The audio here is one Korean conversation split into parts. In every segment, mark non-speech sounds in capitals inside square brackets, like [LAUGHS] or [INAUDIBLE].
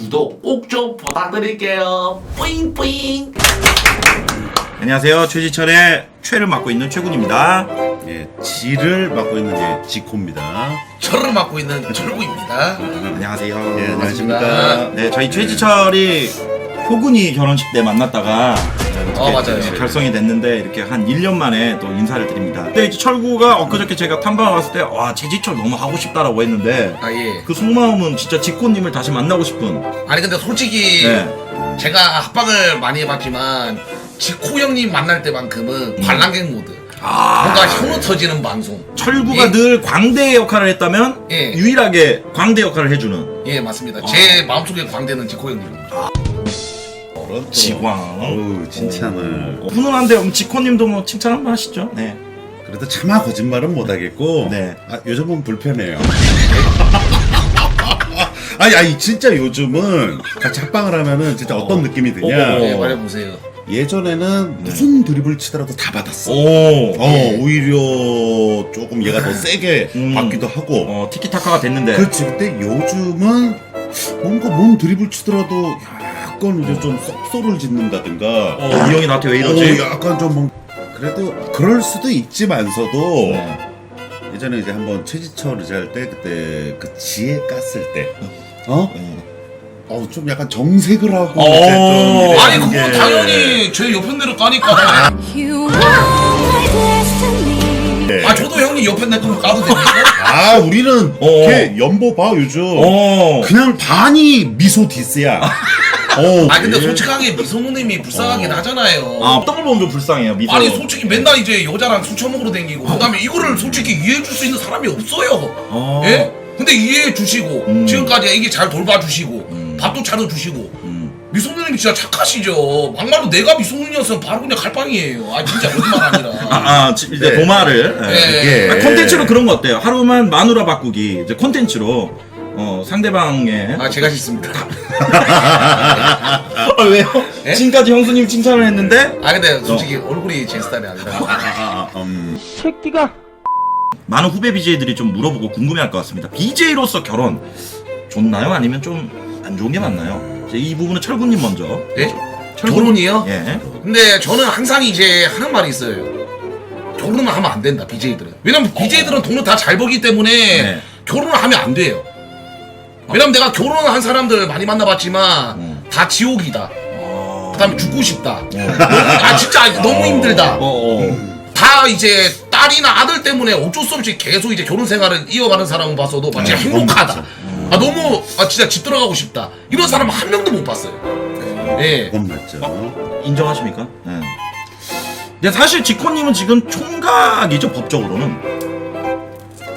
구독 꼭 좀 부탁드릴게요. 뿌잉뿌잉. 안녕하세요. 최지철의 최를 맡고 있는 최군입니다. 예, 지를 맡고 있는 예, 지코입니다. 저를 맡고 있는 철구입니다. 안녕하세요. 예, 반갑습니다. 안녕하십니까. 네, 저희 최지철이 효군이 결혼식 때 만났다가 어, 맞아요. 이렇게 결성이 됐는데 이렇게 한 1년 만에 또 인사를 드립니다. 그때 이제 철구가 엊그저께 제가 탐방을 왔을 때 와, 최지철 너무 하고 싶다라고 했는데 아 예. 그 속마음은 진짜 지코님을 다시 만나고 싶은 아니 근데 솔직히 네. 제가 합방을 많이 해봤지만 지코 형님 만날 때만큼은 관람객 모드. 아, 뭔가 혀로 터지는 방송. 철구가 예. 늘 광대의 역할을 했다면 예. 유일하게 광대 역할을 해주는 예 맞습니다. 제 마음속에 광대는 지코 형님. 그런 또- 지광. 어우, 칭찬을. 어, 훈훈한데 그럼 지코님도 뭐 칭찬 한번 하시죠. 네. 그래도 차마 거짓말은 못하겠고. 네. 아, 요즘은 불편해요. [LAUGHS] 아니, 아니, 진짜 요즘은 같이 합방을 하면은 진짜 어 떤 느낌이 드냐. 어, 어. 예 말해보세요. 예전에는 무슨 드리블 치더라도 다 받았어. 오. 어, 오히려 조금 얘가 더 [LAUGHS] 세게 음. 받기도 하고. 어, 티키타카가 됐는데. 그렇지. 근데 요즘은 뭔가 몸 드리블 치더라도 약간 이제 좀 썩소를 짓는다든가. 어, 이 형이 나한테 왜 이러지? 어, 약간 좀 뭔- 그래도 그럴 수도 있지만서도 네. 예전에 이제 한번 최지철 이제 할때 그때 그 지혜 깠을 때 어? 네. 어, 좀 약간 정색을 하고 어. 이제 좀 아니 이런 그거 게- 당연히 제 옆편 대로 까니까. You are my destiny. 네. 아 저도 형님 옆편 내거 까도 됩니까? 아 우리는 어. 걔 연보 봐 요즘 어. 그냥 반이 미소 디스야 어, 아 근데 걔- 솔직하게 미소누님이 불쌍하긴 하잖아요. 아, 떡을 보면 좀 불쌍해요. 미소. 아니 솔직히 맨날 이제 여자랑 술 처먹으러 다니고 그다음에 이거를 솔직히 이해해 줄 수 있는 사람이 없어요. 어. 예? 근데 이해해 주시고 음. 지금까지 애기 잘 돌봐 주시고 음. 밥도 차려 주시고 음. 미소누님 진짜 착하시죠. 막말로 내가 미소누님이었으면 바로 그냥 갈빵이에요. 아 진짜 거짓말 아니라. 아, 아, 지- 이제 네. 도마를. 네. 예. 아, 콘텐츠로 그런 거 어때요? 하루만 마누라 바꾸기. 이제 콘텐츠로 어, 상대방의 아 제가 싫습니다. [LAUGHS] 아, 왜요? 예? 지금까지 형수님 칭찬을 했는데 아 근데 솔직히 얼굴이 제 스타일이 아니라. 아, 아, 음. 많은 후배 BJ들이 좀 물어보고 궁금해할 것 같습니다. BJ로서 결혼 좋나요? 아니면 좀 안 좋은 게 맞나요? 이제 이 부분은 철구님 먼저. 예? 결혼이요? 예. 근데 저는 항상 이제 하는 말이 있어요. 결혼을 하면 안 된다 BJ들은. 왜냐면 BJ들은 돈을 다 잘 벌기 때문에 네. 결혼을 하면 안 돼요. 왜냐면 내가 결혼을 한 사람들 많이 만나봤지만 음. 다 지옥이다. 어. 그다음에 죽고 싶다. 너무- 아 진짜 너무 힘들다. 어, 어. 다 이제 딸이나 아들 때문에 어쩔 수 없이 계속 이제 결혼 생활을 이어가는 사람을 봐서도 막 진짜 네, 행복하다. 그건 아 너무 아 진짜 집 들어가고 싶다. 이런 사람 한 명도 못 봤어요. 예. 그건 맞죠 인정하십니까? 네. 근데 사실 지코님은 지금 총각이죠 법적으로는.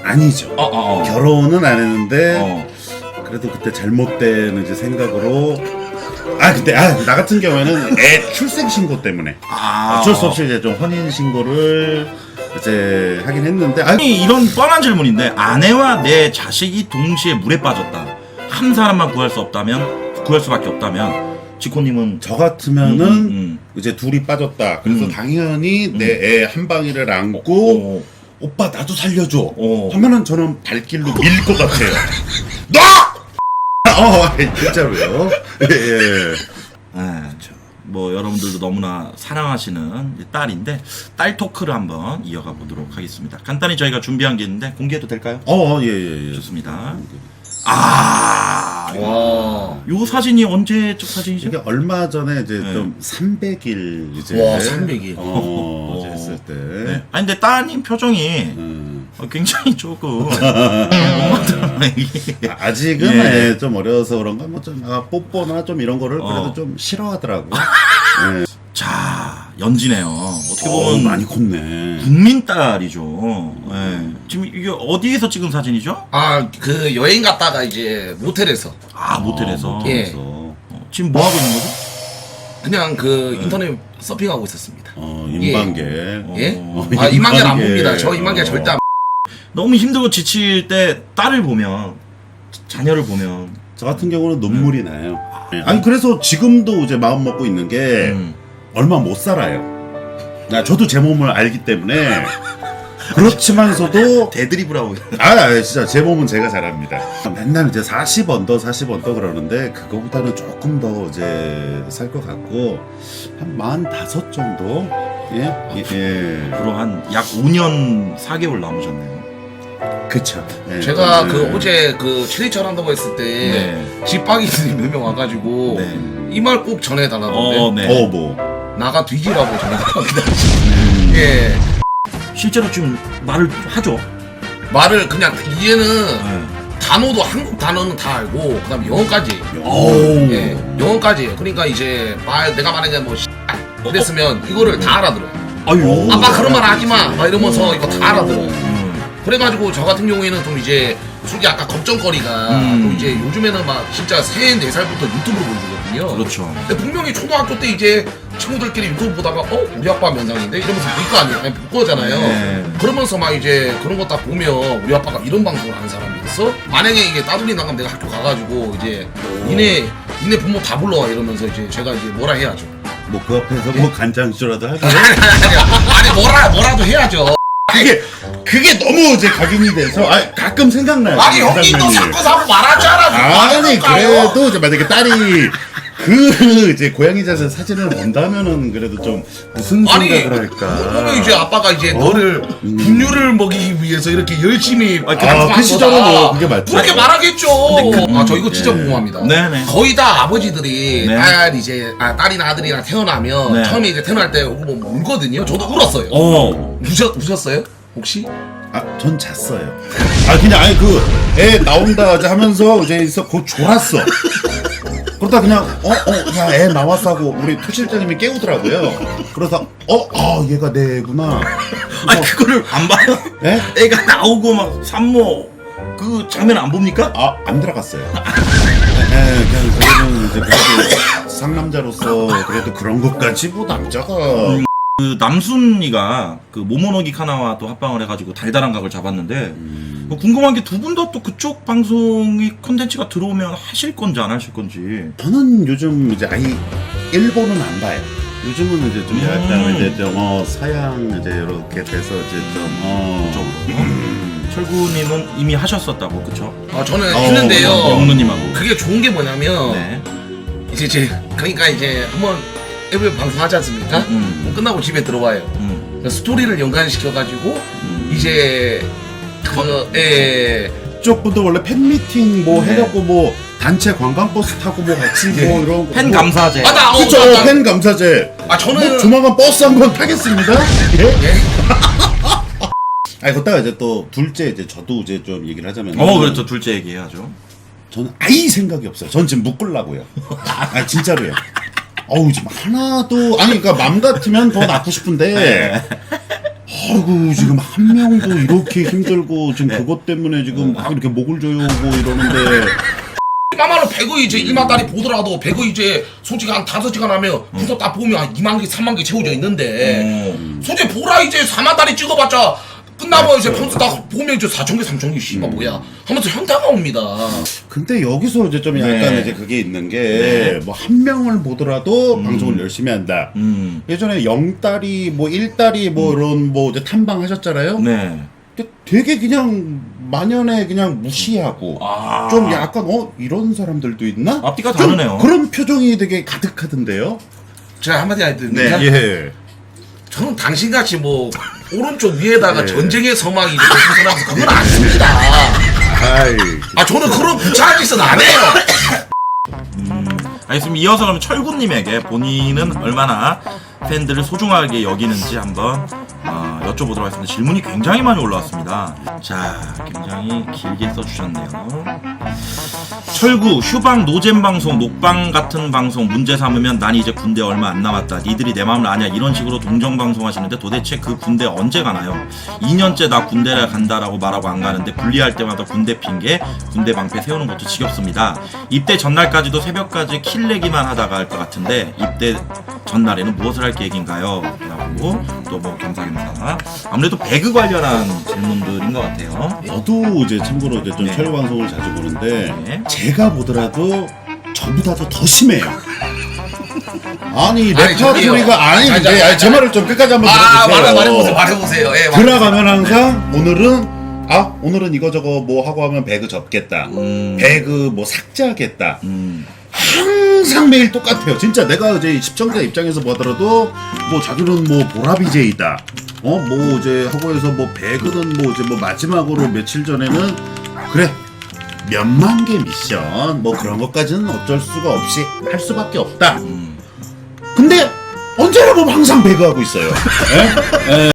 아니죠 어, 어, 어. 결혼은 안 했는데 어. 그래도 그때 잘못된 이제 생각으로 아 근데 아, 나 같은 경우에는 애 출생 신고 때문에 아. 어쩔 수 없이 이제 좀 혼인 신고를 이제 하긴 했는데 아 아니 이런 뻔한 질문인데 아내와 내 자식이 동시에 물에 빠졌다. 한 사람만 구할 수 없다면 구할 수밖에 없다면 지코님은 저 같으면은 음, 음. 이제 둘이 빠졌다. 그래서 음. 당연히 내 애 한 방이를 안고 어, 오빠 나도 살려줘. 어. 하면은 저는 발길로 밀 것 같아요. [LAUGHS] 너! 어, 진짜로요. [LAUGHS] 예, 예. 예, 저, 뭐 여러분들도 너무나 사랑하시는 이 딸인데 딸 토크를 한번 이어가 보도록 하겠습니다. 간단히 저희가 준비한 게 있는데 공개해도 될까요? 어, 예, 예, 예. 좋습니다. 아, 와. 요 사진이 언제적 사진이죠? 이게 얼마 전에 이제 네. 좀 300일 이제 와, 300일. 어, 이제 어. 했을 때. 네. 아니 근데 따님 표정이 음. 어, 굉장히 조금 [LAUGHS] 아, 아직은 예. 예, 좀 어려서 그런가 뭐좀 아, 뽀뽀나 좀 이런 거를 그래도 어. 좀 싫어하더라고. [LAUGHS] 예. 자 연지네요. 어떻게 어, 보면 많이 컸네. 국민 딸이죠. 예. 지금 이게 어디에서 찍은 사진이죠? 아 그 여행 갔다가 이제 모텔에서 아 모텔에서. 어, 예. 모텔에서. 어, 지금 뭐 하고 있는 거죠? 그냥 그 인터넷 서핑하고 있었습니다. 어, 인방계. 어. 예? 어, 아 이만개는 안 인방계. 봅니다. 저 이만개 절대 안. 너무 힘들고 지칠 때 딸을 보면 자녀를 보면 저 같은 경우는 눈물이 나요. 예. 아니 그래서 지금도 이제 마음 먹고 있는 게 음. 얼마 못 살아요. 나 저도 제 몸을 알기 때문에 [LAUGHS] 그렇지만서도 대드리블하고 아, 아 진짜 제 몸은 제가 잘합니다. 맨날 이제 40 언더 40 언더 그러는데 그거보다는 조금 더 이제 살 것 같고 한 45 정도 예? 예, 예. 앞으로 한 약 5년 4개월 남으셨네요. 그쵸. 예. 제가 예. 그 어제 그 체리철 한다고 했을 때 네. 집박이들이 몇 [LAUGHS] 명 와가지고 네. 이 말 꼭 전해달라던데 어, 네. 어, 뭐. 나가 뒤지라고 전해달랍니다. 음. 예 실제로 지금 말을 하죠. 말을 그냥 이제는 네. 단어도 한국 단어는 다 알고 그다음 영어까지 오. 예 영어까지 그러니까 이제 말 내가 만약에 뭐 X 그랬으면 이거를 다 알아들어요. 아유. 아빠 그런 말 하지 마. 막 이러면서 이거 다 알아들어요. 음. 그래가지고 저 같은 경우에는 좀 이제 솔직히 아까 걱정거리가 음. 또 이제 요즘에는 막 진짜 세네 살부터 유튜브를 보여주거든요. 그렇죠. 근데 분명히 초등학교 때 이제 친구들끼리 유튜브 보다가 어 우리 아빠 면상인데 이러면서 볼거 아니에요. 아니, 볼 거잖아요. 네. 그러면서 막 이제 그런 거딱 보면 우리 아빠가 이런 방송을 하는 사람이었어? 만약에 이게 따돌이 나가면 내가 학교 가가지고 이제 니네 니네 부모 다 불러와 이러면서 이제 제가 이제 뭐라 해야죠. 뭐 그 앞에서 뭐 간장쇼라도 할까요? [LAUGHS] 아니, 아니, 아니 뭐라 뭐라도 해야죠. 그게 그게 너무 이제 각인이 돼서 아, 가끔 생각나요. 아니 그 형님 또 장면이. 자꾸 자꾸 말하잖아. 좀 아니? 그래도 이제 만약에 딸이 그 이제 고양이 자세 사진을 본다면은 그래도 좀 무슨 아니 생각을 할까? 그러면 이제 아빠가 이제 어? 너를 음. 분유를 먹이기 위해서 이렇게 열심히 아, 그 방송한 시절은 거다. 뭐 그게 맞죠. 그렇게 말하겠죠. 아 저 이거 진짜 예. 궁금합니다. 네네. 거의 다 아버지들이 네. 딸 이제 아, 딸이나 아들이나 태어나면 네. 처음에 이제 태어날 때 뭐 울거든요. 저도 울었어요. 어. 우셨 우셨어요? 혹시? 아, 전 잤어요. 아, 그냥 아니 그 애 나온다 하면서 이제 있어 곧 졸았어. 그러다 그냥 어, 어, 야, 애 나왔어 하고 우리 토 실장님이 깨우더라고요. 그래서 어, 아, 얘가 내 애구나. 아니 그거를 안 봐요? 에? 애가 나오고 막 산모 그 장면 안 봅니까? 아, 안 들어갔어요. 네, 그냥 그래도 이제 그래도 상남자로서 그래도 그런 것까지 뭐 남자가 그 남순이가 그 모모노기 카나와 또 합방을 해가지고 달달한 각을 잡았는데 음. 뭐 궁금한 게 두 분 다 또 그쪽 방송이 컨텐츠가 들어오면 하실 건지 안 하실 건지 저는 요즘 이제 아예 일본은 안 봐요. 요즘은 이제 좀 약간 음. 이제 좀 어, 서양 이제 이렇게 돼서 이제 좀 어. 그쪽으로 철구님은 이미 하셨었다고 그쵸? 아 저는 어, 했는데요. 영누님하고 그게 좋은 게 뭐냐면 네. 이제 제 그러니까 이제 한번 앱을 방송하지 않습니까? 음. 뭐 끝나고 집에 들어와요. 음. 스토리를 연관시켜 가지고 음. 이제 그 예. 이쪽 분들 원래 팬미팅 뭐 네. 해갖고 뭐 단체 관광버스 타고 뭐 같이 뭐 이런 거 팬 뭐- 감사제 아, 나, 어, 그쵸 나, 나, 팬 감사제 아, 저는. 뭐 조만간 버스 한 번 타겠습니다 예? 예? [LAUGHS] 아니 그다가 이제 또 둘째 이제 저도 이제 좀 얘기를 하자면 어 그렇죠 둘째 얘기해야죠 저는 아예 생각이 없어요 전 지금 묶으려고요 아 진짜로요 어우 지금 하나도 아니 그러니까 맘 같으면 더 낳고 싶은데 네. 아이고 지금 한 명도 이렇게 힘들고 지금 그것 때문에 지금 막 이렇게 목을 조여오고 이러는데. 까말로 배그 이제 1만 달이 보더라도 배그 이제 솔직히 한 5시간 하면 분석 딱 보면 한 2만 개, 3만 개 채워져 있는데. 어. 솔직히 보라 이제 4만 달이 찍어봤자 끝나면 이제 평소 딱 보면 이제 4천 개, 3천 개 씨발 뭐야 하면서 현타가 옵니다. 근데 여기서 이제 좀 약간 네. 이제 그게 있는 게뭐한 명을 보더라도 방송을 열심히 한다. 음. 예전에 영딸이 뭐 일딸이 뭐 이런 뭐 이제 탐방 하셨잖아요. 네. 근데 되게 그냥 만연해 그냥 무시하고 아. 좀 약간 어 이런 사람들도 있나? 앞뒤가 좀 다르네요. 그런 표정이 되게 가득하던데요. 제가 한마디 해드립니까? 예. 저는 당신같이 뭐 오른쪽 위에다가 네. 전쟁의 서막이 이렇게 생겨나면서 그건 안 씁니다. 아이. 아 저는 그런 부차한 짓은 안 해요. 알겠습니다. 이어서 그럼 철구님에게 본인은 얼마나 팬들을 소중하게 여기는지 한번 어, 여쭤보도록 하겠습니다. 질문이 굉장히 많이 올라왔습니다. 자, 굉장히 길게 써주셨네요. 철구, 휴방, 노잼 방송, 녹방 같은 방송 문제 삼으면 난 이제 군대 얼마 안 남았다. 니들이 내 마음을 아냐. 이런 식으로 동정 방송 하시는데 도대체 그 군대 언제 가나요? 2년째 나 군대를 간다라고 말하고 안 가는데 분리할 때마다 군대 핑계, 군대 방패 세우는 것도 지겹습니다. 입대 전날까지도 새벽까지 킬 내기만 하다가 할 것 같은데 입대 전날에는 무엇을 할 계획인가요? 라고 또뭐 겸사겸사 아무래도 배그 관련한 질문들인 것 같아요. 저도 이제 참고로 이제 좀 네. 철 방송을 자주 보는데 네. 제가 보더라도 저보다도 더 심해요. 아니 아니, 저기요. 레파토리가 아니 아니, 근데 아니, 아니, 제 말을 좀 끝까지 한번 아 들어보세요. 말해 말해보세요 말해보세요. 예. 들어가면 항상 오늘은 아 오늘은 이거 저거 뭐 하고 하면 배그 접겠다. 음. 배그 뭐 삭제하겠다. 음. 항상 매일 똑같아요. 진짜 내가 이제 시청자 입장에서 보더라도 뭐 자기는 뭐 보라 BJ다. 어 뭐 이제 하고 해서 뭐 배그는 뭐 이제 뭐 마지막으로 며칠 전에는 그래 몇만 개 미션 뭐 그런 것까지는 어쩔 수가 없이 할 수밖에 없다. 근데 언제나 보면 항상 배그하고 있어요. [LAUGHS] 예? 예.